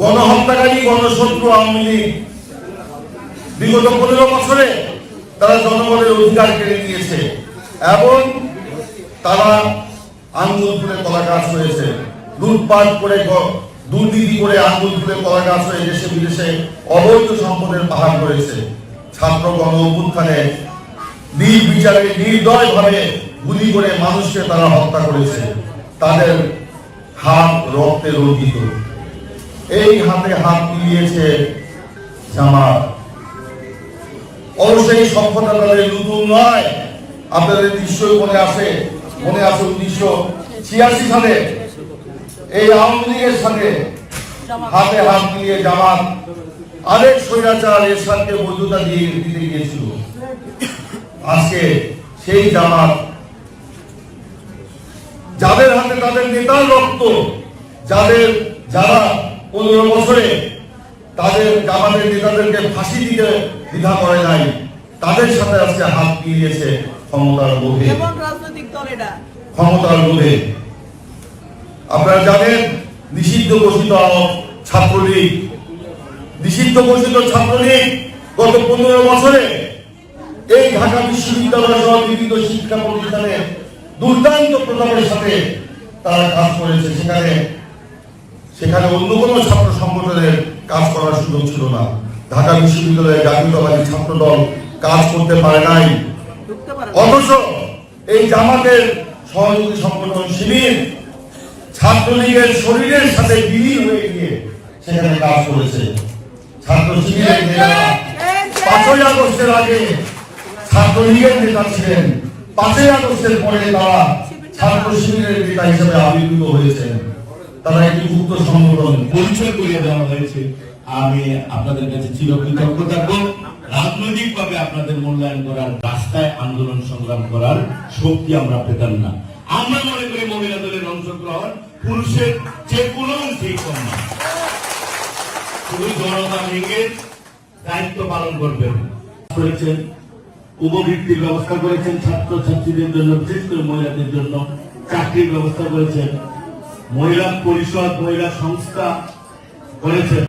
গণহত্যাকারী, গণশত্রু আওয়ামী লীগ বিগত পনেরো বছরে তারা জনগণের অধিকার কেড়ে নিয়েছে এবং তারা আঙ্গুল ফুলে কলা গাছ হয়েছে লুটপাট করে দুর্নীতি করে আঙ্গুল ফুলে কলা গাছ হয়ে দেশে বিদেশে অবৈধ সম্পদের পাহাড় করেছে। ছাত্র গণ অভ্যুত্থানে নির্বিচারে নির্দয় ভাবে গুলি করে মানুষকে তারা হত্যা করেছে। তাদের হাত রক্তে রঞ্জিত। এই হাতে হাত মিলিয়েছে জামাত। অবশ্যই সভ্যতা তাদের নতুন নয়। আপনাদের নিশ্চয়ই মনে আছে? মনে আছে উনিশশো ছিয়াশি সালে এই আওয়ামী লীগের সাথে হাতে হাত মিলিয়ে জামাত আরেক স্বৈরাচার এরশাদকে বৈধতা দিয়ে দিতে গিয়েছিল। আজকে সেই জামাত যাদের হাতে তাদের নেতার রক্ত, যাদের যারা পনেরো বছরে তাদের জামাতের নেতাদেরকে ফাঁসি দিতে দ্বিধা করে নাই তাদের সাথে আজকে হাত মিলিয়েছে ক্ষমতার লোভে এটা? ক্ষমতার লোভে আপনারা জানেন নিষিদ্ধ ঘোষিত ছাত্রলীগ। নিষিদ্ধ ঘোষিত ছাত্রলীগ গত পনেরো বছরে এই ঢাকা বিশ্ববিদ্যালয় সহ বিভিন্ন শিক্ষা প্রতিষ্ঠানে দুর্দান্ত প্রতাপের সাথে তারা কাজ করেছে। সেখানে সেখানে অন্য কোনো ছাত্র সংগঠনের কাজ করার সুযোগ ছিল না। ঢাকা বিশ্ববিদ্যালয়ের জাতীয়তাবাদী ছাত্র দল কাজ করতে পারে নাই। অথচ এই জামাতের সহযোগী সংগঠন শিবির ছাত্রলীগের শরীরের সাথে বিলীন হয়ে গিয়ে সেখানে কাজ করেছে। ছাত্র শিবিরের নেতারা পাঁচই আগস্টের আগে ছাত্রলীগের নেতা ছিলেন। পাঁচই আগস্টের পরে তারা ছাত্র শিবিরের নেতা হিসেবে আবির্ভূত হয়েছেন। তারা একটি সংগঠন পরিচয় করিয়ে দেওয়া হয়েছে। আমি আপনাদের কাছে চিরকৃতজ্ঞ থাকব রাজনৈতিক ভাবে আপনাদের মূল্যায়ন করার রাস্তায় আন্দোলন সংগ্রাম করার শক্তি আমরা পেতাম না। আমরা মনে করি মহিলা দলের অংশগ্রহণ পুরুষের যে কোনো না। শুধু জনতা ভেঙে দায়িত্ব পালন করবেন। করেছেন, উপবৃত্তির ব্যবস্থা করেছেন ছাত্র ছাত্রীদের জন্য, বিশেষ করে মহিলাদের জন্য চাকরির ব্যবস্থা করেছেন। মহিলা পরিষদ মহিলা সংস্থা করেছেন